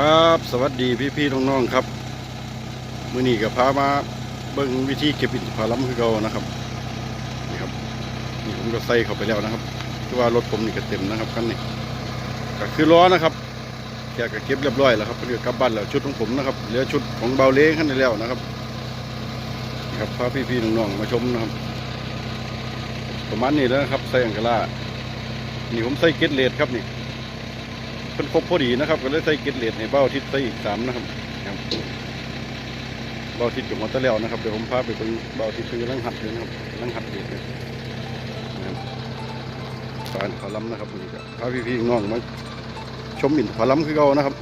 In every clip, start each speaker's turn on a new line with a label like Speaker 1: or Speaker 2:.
Speaker 1: ครับ สวัสดีพี่พี่ๆน้องๆครับมื้อนี้ก็พามาเบิ่งวิธีเก็บอินทผลัมคือเก่านะครับนี่ครับนี่ผมก็ใส่เข้าไปแล้วนะครับคือว่ารถผมนี่ก็เต็มนะครับคันนี้ก็คือล้อนะครับแค่ก็เก็บเรียบร้อยแล้วครับเรือกลับบ้านแล้วชุดของผมนะครับเหลือชุดของเบาเล้งขั้นนี้แล้วนะครับนี่ครับพาพี่พี่ๆน้องๆมาชมนะครับประมาณนี้แล้วครับใส่อังกะลานี่ผมใส่เกตเลดครับนี่ เป็นครบพอดีนะครับ ก็เลยใส่เกล็ดเหล็ดในเบ้าทิศใส่อีกสามนะครับครับเบ้าทิศกับมอเตอร์แล้วนะครับเดี๋ยวผมพาไปเป็นเบ้าทิศคือกำลังหัดเลยนะครับกำลังหัดเหล็ดเลยนะครับฟานขอล้ำนะครับนี่ก็พาพี่ๆน้องมาชมอินทผลัมคือเก่านะครับ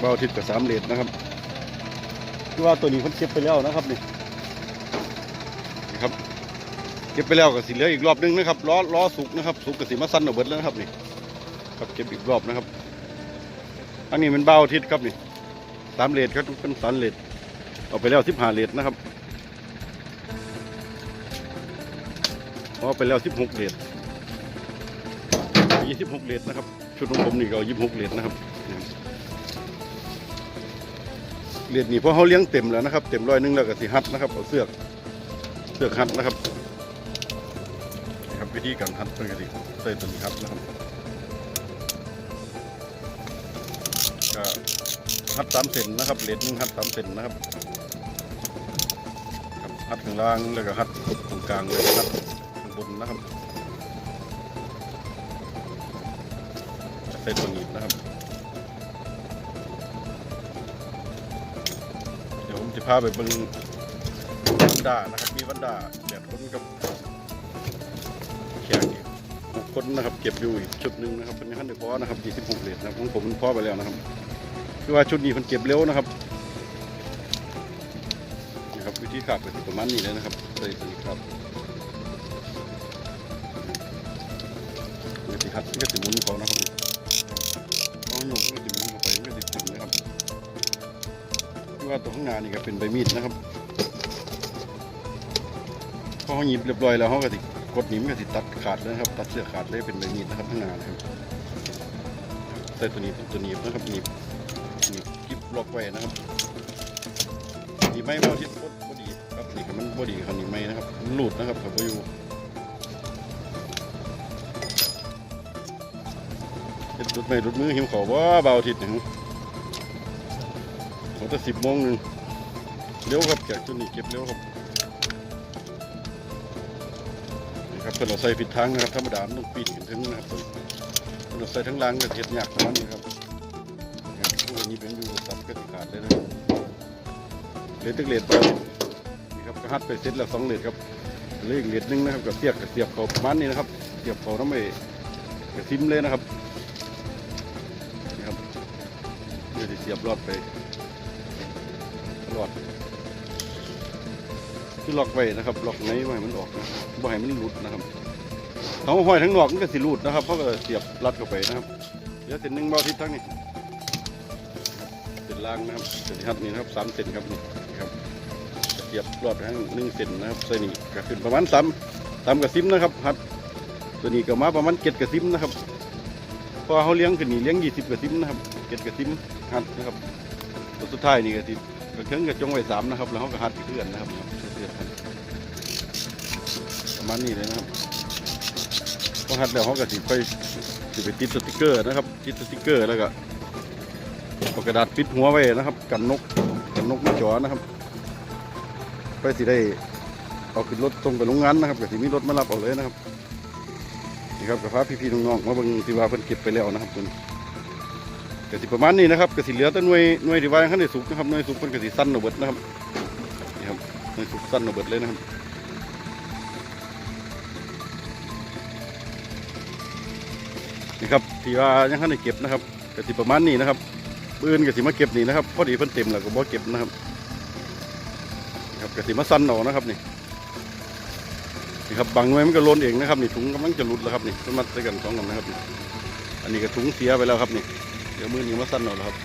Speaker 1: เบ้าทิศกับสามเหล็ดนะครับคือว่าตัวนี้เพิ่นเก็บไปแล้วนะครับนี่นี่ครับ เก็บไปแล้วก็สิเหลืออีกรอบนึงนะครับล้อล้อสุกนะครับสุกกับสีมาสั้นเอาเบิดแล้วนะครับนี่ครับเก็บอีกรอบนะครับอันนี้เป็นเบ้าทิศครับนี่สามเลดครับเป็นสามเลดเอาไปแล้วสิบห้าเลดนะครับเอาไปแล้วสิบหกเลดยี่สิบหกเลดนะครับชุดของผมนี่ก็ยี่สิบหกเลดนะครับเลดนี่เพราะเขาเลี้ยงเต็มแล้วนะครับ เต็มร้อยนึงแล้วก็สิฮัดนะครับเอาเสือกเสือกฮัดนะครับ วิธีการทัดเป็นกติใส่ตัวนี้ครับนะครับก็ทัดสามเซนนะครับเลดหนึ่งทัดสามเซนนะครับครับทัดข้างล่างแล้วก็ทัดตรงกลางเลยนะครับข้างบนนะครับใส่ตัวนีบนะครับเดี๋ยวผมจะพาไปเบิ่งวันดานะครับ มีวันดาแบบคนกับ แกหกคนนะครับเก็บอยู่อีกชุดหนึ่งนะครับเป็นขั้นเดียวพอนะครับ26เหรียญนะครับของผมมันพอไปแล้วนะครับคือว่าชุดนี้มันเก็บเร็วนะครับนะครับวิธีขับก็สิประมาณนี้เลยนะครับใส่สีครับเมื่อสิฮัดก็สิหมุนเขานะครับเขาหนุ่มก็สิหมุนเข้าไปก็สิถึงนะครับคือว่าตัวข้างหน้านี่ก็เป็นใบมีดนะครับพอเขาหยิบเรียบร้อยแล้วเขาก็สิ กดหนีมันก็สิตัดขาดเลยนะครับ ตัดเสื้อขาดเลยเป็นใบมีดนะครับข้างหน้านะครับใส่ตัวนี้เป็นตัวนีบนะครับหนีบหนีบคลิปล็อกไว้นะครับหนีบไม่เบาที่พอดีครับนี่มันพอดีครับหนีบไม่นะครับหลุดนะครับขับไปอยู่เป็นรุดไม่รุดมือหิวขาว่าเบาทิศหนึ่งผมจะสิบโมงหนึ่งเร็วครับแกะตัวนี้เก็บเร็วครับ นะครับเพื่อเราใส่ผิดทางนะครับธรรมดามันต้องปีนขึ้นถึงนะครับเพื่อเราใส่ทั้งล่างก็เทียดยากประมาณนี้ครับนะครับทุกวันนี้เป็นอยู่ตัดก็ติขาเลยนะครับเลนตึกเลนไปนี่ครับก็หัดไปเสร็จแล้วสองเลนครับเหลยอีกเลนหนึงนะครับกับเสียบกับเสียบเขาประมาณนี้นะครับเสียบเขาทำไมกระซิมเลยนะครับนี่ครับเดี๋ยวจะเสียบรอดไปรอด คือล็อกไว้นะครับล็อกไหนไว้มันออกนะบ่ให้มันหลุดนะครับเขาห้อยทั้งนอกมันก็สิหลุดนะครับเพราะก็เสียบรัดเข้าไปนะครับเดี๋ยวเส้นหนึ่งเบาทิศทั้งนี้เส้นล่างนะครับเส้นที่หัดนี่นะครับสามเส้นครับนี่ครับเสียบรอดทั้งหนึ่งเส้นนะครับใส่นี่ก็ขึ้นประมาณสามสามกระซิมนะครับหัดตัวนี้ก็มาประมาณเจ็ดกระซิมนะครับพอเขาเลี้ยงขึ้นนี่เลี้ยงยี่สิบกระซิมนะครับเจ็ดกระซิมหัดนะครับตัวสุดท้ายนี่กระซิมกระเทิงกระจงไว้สามนะครับ แล้วเขาก็หัดเดือนนะครับ ประมาณนี้เลยนะครับพอหัดแล้วเขาก็สิไปสิไปติดสติกเกอร์นะครับ ติดสติกเกอร์แล้วก็กระดาษปิดหัวไว้นะครับ กันนกกันนกไม่จ่อนะครับ ไปสิได้เอาขึ้นรถตรงไปโรงงานนะครับก็สิมีรถมารับเอาเลยนะครับนี่ครับกับพาพี่ๆน้องๆมาเบิ่งที่ว่าเพิ่นเก็บไปแล้วนะครับเพิ่นก็สิประมาณนี้นะครับก็สิเหลือแต่หน่วยหน่วยที่ว่ายังทันได้สุกนะครับหน่วยสุกเพิ่นก็สิสั้นเอาเบิดนะครับนี่ครับหน่วยสุกสั้นเอาเบิดเลยนะครับ นี่ครับที่ว่ายังทันได้เก็บนะครับกสิประมาณนี้นะครับปืนกสิมาเก็บนี่นะครับพอดีเพิ่นเต็มแล้วก็บ่เก็บนะครับนะครับกสิมาสั้นเอนะครับนี่นี่ครับบางหน่วยมันก็ล้นเองนะครับนี่ถุงกำลังจะหลุดแล้วครับนี่เพิ่นมัดใส่กันสองกันนะครับนี่อันนี้ก็ถุงเสียไปแล้วครับนี่เดี๋ยวมือนี้มาสั้นเอแล้วครับ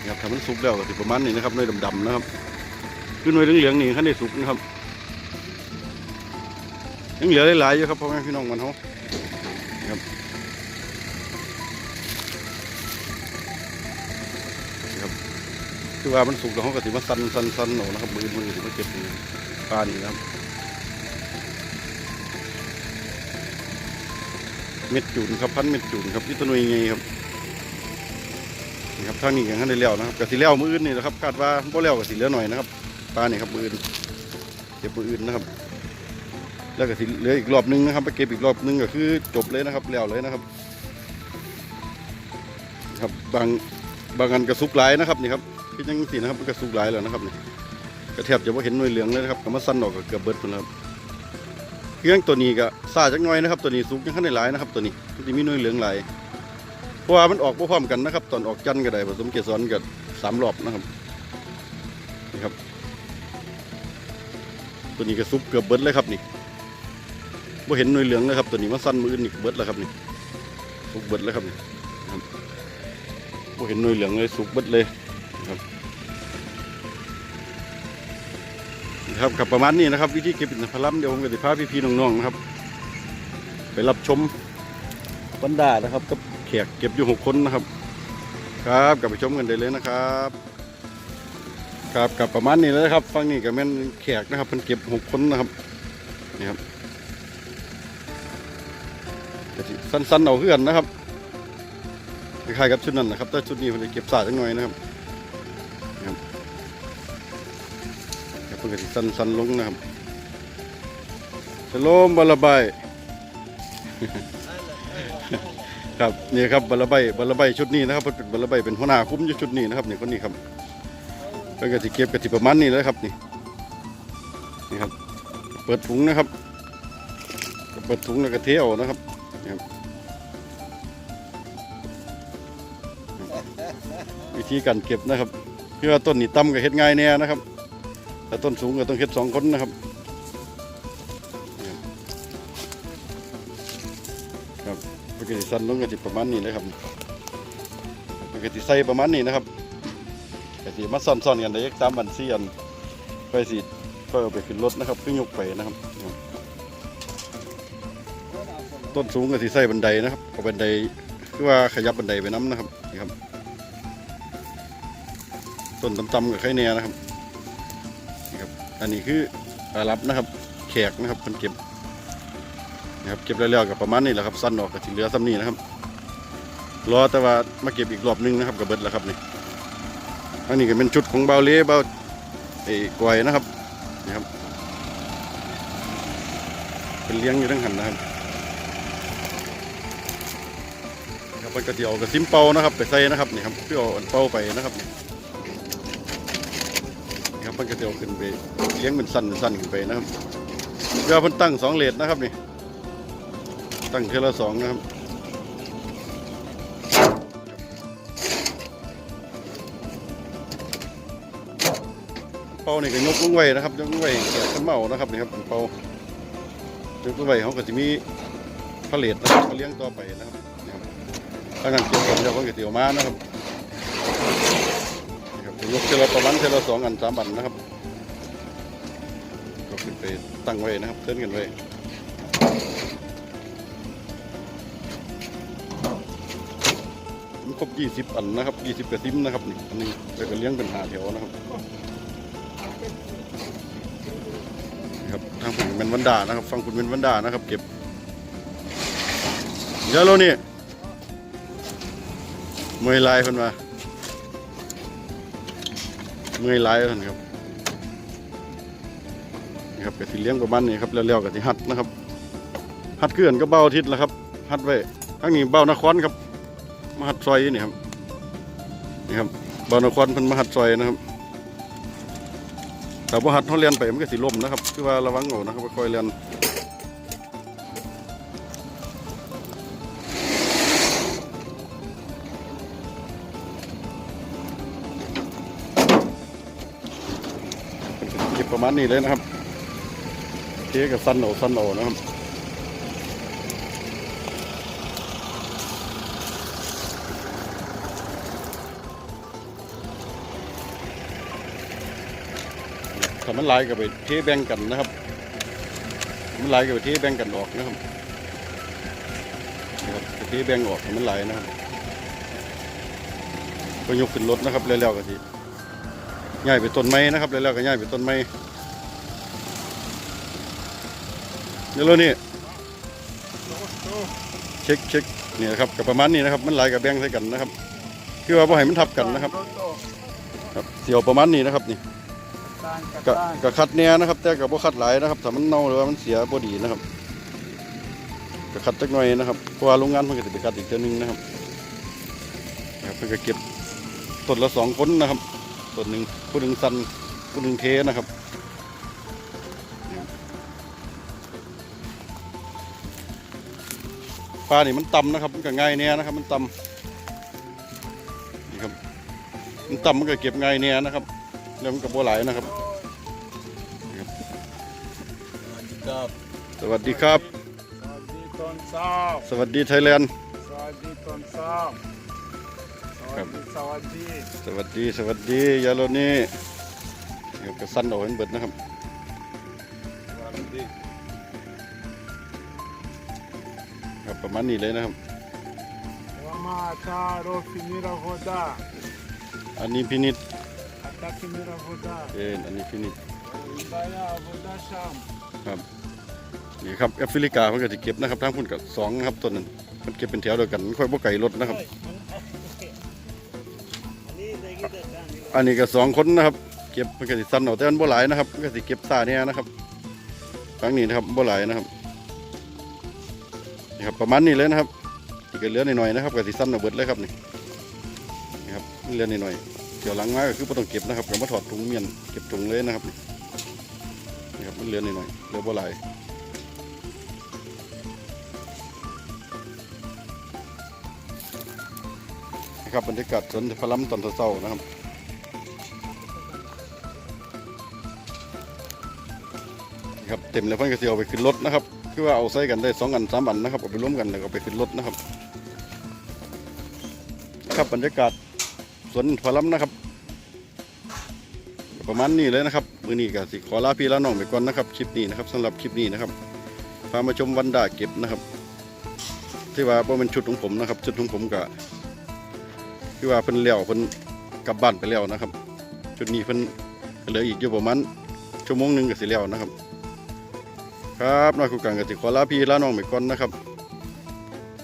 Speaker 1: นี่ครับทำมันสุกแล้วก็สิประมาณนี้นะครับหน่วยดำๆนะครับคือหน่วยเหลืองๆนี่ขั้นได้สุกนะครับยังเหลือหลายๆอยู่ครับพ่อแม่พี่น้องมันเขา คือว่ามันสุกแล้วเขาก็สิมาสันสันสันเอนะครับมือมือสิมาเก็บปลานี่ครับเม็ดจูนครับพันเม็ดจูนครับที่ต้นวยไงครับนี่ครับทางนี้อย่างนั้นได้แล้วนะครับกสิแล้วมืออื่นนี่นะครับคาดว่าบ่แล้วกสิเหลือหน่อยนะครับปลานี่ครับมืออื่นเก็บมืออื่นนะครับ แล้วก็สิเหลืออีกรอบนึงนะครับไปเก็บอีกรอบนึงก็คือจบเลยนะครับแล้วเลยนะครับ ครับบางบางอันกระซุกหลนะครับนี่ครับ คือยังสีนะครับมันกระซุกหลายแล้วนะครับนี่กระแทบจะว่าเห็นหน่วยเหลืองเลยนะครับก็มาสั้นออกก็เกือบเบิดหมดแล้วครับเครื่องตัวนี้ก็ซาจักน่อยนะครับ ตัวนี้สูงยังขั้นได้หลายนะครับ ตัวนี้มันจะมีหน่วยเหลืองหลายเพราะว่ามันออกพร้อมกันนะครับ ตอนออกจันก็ได้ผสมเกสรกับสามรอบนะครับนี่ครับ ตัวนี้ก็ซุปเกือบเบิดเลยครับนี่บ่เห็นหน่วยเหลืองเลยครับตัวนี้มาสั้นมืออนนี่เบิดแล้วครับนี่สุกเบิดแล้วครับนี่ครับบ่เห็นหน่วยเหลืองเลยสุกเบิดเลย ครับครับกับประมาณนี้นะครับ วิธีเก็บอินทผลัมเดี๋ยวผมจะพาพี่ๆน้องๆนะครับ ไปรับชมบรรดานะครับกับแขกเก็บอยู่หกคนนะครับ ครับกลับไปชมกันได้เลยนะครับ ครับกับประมาณนี้เลยนะครับ ฟังนี่กับแม่นแขกนะครับเพิ่นเก็บหกคนนะครับนี่ครับสั้นๆเอาเพื่อนนะครับคล้ายๆกับชุดนั้นนะครับแต่ชุดนี้เพิ่นจะเก็บสาจังหน่อยนะครับ ก็สิสั้นๆลงนะครับสโลมบาลาบายครับนี่ครับบาลาใบบาลาใบชุดนี้นะครับเป็นบาลาใบเป็นหัวหน้าคุ้มอยู่ชุดนี้นะครับนี่คนนี้ครับเพิ่นก็สิเก็บกะสิประมาณนี้เลยครับนี่นี่ครับ เปิดถุงนะครับเปิดถุงแล้วก็เทเอานะครับนี่ครับวิธีการเก็บนะครับเพื่อต้นนี่ต่ำก็เฮ็ดง่ายแน่นะครับ แต่ต้นสูงก็ต้องเฮ็ดสองคนนะครับครับครับเพิ่นก็สิสั้นลงก็สิประมาณนี้เลยครับเพิ่นก็สิใส่ประมาณนี้นะครับก็สิมาซ่อนๆกันได้สามวันสี่อันไปสิเพื่อเอาไปขึ้นรถนะครับขึ้นยกไปนะครับ ต้นสูงก็สิใส่บันไดนะครับเอาบันไดคือว่าขยับบันไดไปน้ำนะครับนี่ครับต้นต่ำๆกับไข่แน่นะครับ อันนี้คืออารับนะครับ แขกนะครับเพิ่นเก็บนะครับเก็บแล้วๆกับประมาณนี้แหละครับสั้นออกกับสิเหลือซ้ำนี้นะครับรอแต่ว่ามาเก็บอีกรอบนึงนะครับกับเบิดแล้วครับนี่อันนี้ก็เป็นชุดของเบาเล่เบาไอ้กวยนะครับนี่ครับ เป็นเลี้ยงอยู่ทั้งหันนะครับครับมันก็จะเอากระซิมเปานะครับ ไปใส่นะครับนี่ครับเพื่อเอาเปาไปนะครับนี่ นี่ครันก็จะเอาขึ้นไปเลี้ยงเป็นสั้นเป็นสั้นขึ้นไปนะครับเพื่อเพิ่นตั้งสองเลทนะครับนี่ตั้งเทละสองนะครับเป่านี่ก็ยกลงไว้นะครับยกลงไว้แกะขึ้นเมานะครับนี่ครับเป่ายกลงไว้เขาก็จะมีผลิตนะครับมาเลี้ยงต่อไปนะครับนี่ครับถ้างั้นเกี่ยวกับเจ้าของก๋วยเตี๋ยวมานะครับนี่ครับ ยกเทละประมาณเทละสองอันสามอันนะครับก็ขึ้นไปตั้งไว้นะครับเส้นกันไว้มันครบยี่สิบอันนะครับยี่สิบกระซิมนะครับนี่อันนี้แล้วก็เลี้ยงเป็นหาแถวนะครับครับทางผมเป็นวันดานะครับ ฟังคุณเป็นวันดานะครับ เก็บเยอะแล้วนี่เมื่อยลายเพิ่นมา เมื่อยลายเพิ่นครับนี่ครับกะทิเลี้ยงประมาณนี้ครับแล้วๆกะทิหัดนะครับหัดเกลื่อนก็เบ้าอาทิตย์แล้วครับหัดไว้ทั้งนี้เบ้านครครับมาหัดซอยนี่ครับนี่ครับเบ้านครพิ่นมาหัดซอยนะครับแต่พอหัดเขาเรียนไปมันก็สิล่มนะครับ คือว่าระวังเอานะครับค่อยเรียน ประมาณนี้เลยนะครับเทกับสันโอาสั้นโอานะครับถ้ามันหลายก็ไปเทแบ่งกันนะครับ มันไหลกับที่แบ่งกันออกนะครับนี่ครับกะทิแบ่งออกมันไหลนะครับก็ยกขึ้นรถนะครับแล้วๆก็สิ ย้ายไปต้นไม้นะครับแล้วๆก็ย้ายไปต้นไม้เดี๋ยวเรานี่เช็คเช็คนี่นะครับกับประมาณนี้นะครับมันไหลกับแบงใส่กันนะครับคือว่าบ่ให้มันทับกันนะครับครับเสียวประมาณนี้นะครับนี่ก็ก็คัดแน่นะครับ แต่ก็บ่คัดหลายนะครับถ้ามันเน่าหรือว่ามันเสียบ่ดีนะครับก็คัดจักหน่อยนะครับเพราะว่าโรงงานเพิ่นก็สิไปคัดอีกเทื่อนึงนะครับเพิ่นก็เก็บต้นละสองคนนะครับ ต้นหนึ่งผู้หนึ่งสันผู้หนึ่งเทนะครับปลานี่มันต่ำนะครับ มันก็ง่ายแน่นะครับ มันต่ำนี่ครับมันต่ำมันก็เก็บง่ายเนี่ยนะครับแล้วมันก็บ่หลายนะครับ
Speaker 2: ครับ
Speaker 1: สวัสดีครับ
Speaker 2: สวัสดีตอนเช้า
Speaker 1: สวัสดีไทยแลนด์
Speaker 2: สวัสดีตอนเช้าส
Speaker 1: ครั
Speaker 2: วั
Speaker 1: บ
Speaker 2: สดีสวัสดี
Speaker 1: สวัสดีสวัสดียาโลนี่นี่ครับก็สั้นเอาให้เบิดนะครับ
Speaker 2: สวัสดี
Speaker 1: ครับประมาณนี้เลยนะครับ
Speaker 2: วามาตาโรฟิมิราโฮดา
Speaker 1: อันนี้พินิษ
Speaker 2: อัตาคิมิราโฮดา
Speaker 1: เอ็นอันนี้พินิษ
Speaker 2: อิบายาโฮดาชาม
Speaker 1: นี่ครับแอฟริกาเพิ่นก็สิเก็บนะครับทางพุ่นก็สองนะครับต้นนั้นมันเก็บเป็นแถวเดียวกันมันค่อยบ่ไกลรถนะครับ อันนี้ก็สองคนนะครับ เก็บมันก็สิสั้นเอาแต่มันบ่หลายนะครับมันก็สิเก็บตาเนี่ยนะครับครั้งนี้นะครับบ่หลายนะครับนี่ครับประมาณนี้เลยนะครับอีกก็เหลือหน่อยๆนะครับก็สิสั้นเอาเบิดเลยครับนี่นี่ครับเหลือหน่อยๆเดี๋ยวหลังมาก็คือบ่ต้องเก็บนะครับก็มาถอดถุงเมียนเก็บถุงเลยนะครับนี่ครับมันเหลือหน่อยๆเหลือบ่หลายนะครับบรรยากาศสวนพล้ำตอนเช้าๆนะครับ ครับเต็มแล้วเพิ่นก็สิเอาไปขึ้นรถนะครับคือว่าเอาใส่กันได้สองอันสามอันนะครับเอาไปรวมกันแล้วก็ไปขึ้นรถนะครับ ครับบรรยากาศสวนพลัมนะครับ ประมาณนี้เลยนะครับมือนี้ก็สิขอลาพี่ลาน้องไปก่อนนะครับคลิปนี้นะครับสำหรับคลิปนี้นะครับพามาชมวันดาเก็บนะครับที่ว่าเป็นชุดของผมนะครับ ชุดของผมก็ที่ว่าเพิ่นแล้วเพิ่นกลับบ้านไปแล้วนะครับ ชุดนี้เพิ่นเหลืออีกอยู่ประมาณชั่วโมงหนึ่งก็สิแล้วนะครับ ครับน้อยคู่กันกับติขอลาพี่ลาน้องไปก่อนนะครับ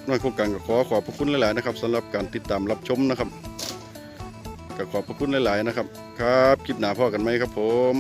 Speaker 1: น้อยคู่กันก็ขอขอบพระคุณหลายๆนะครับสำหรับการติดตามรับชมนะครับก็ขอบพระคุณหลายๆนะครับ ครับคลิปหน้าพ่อกันไหมครับผม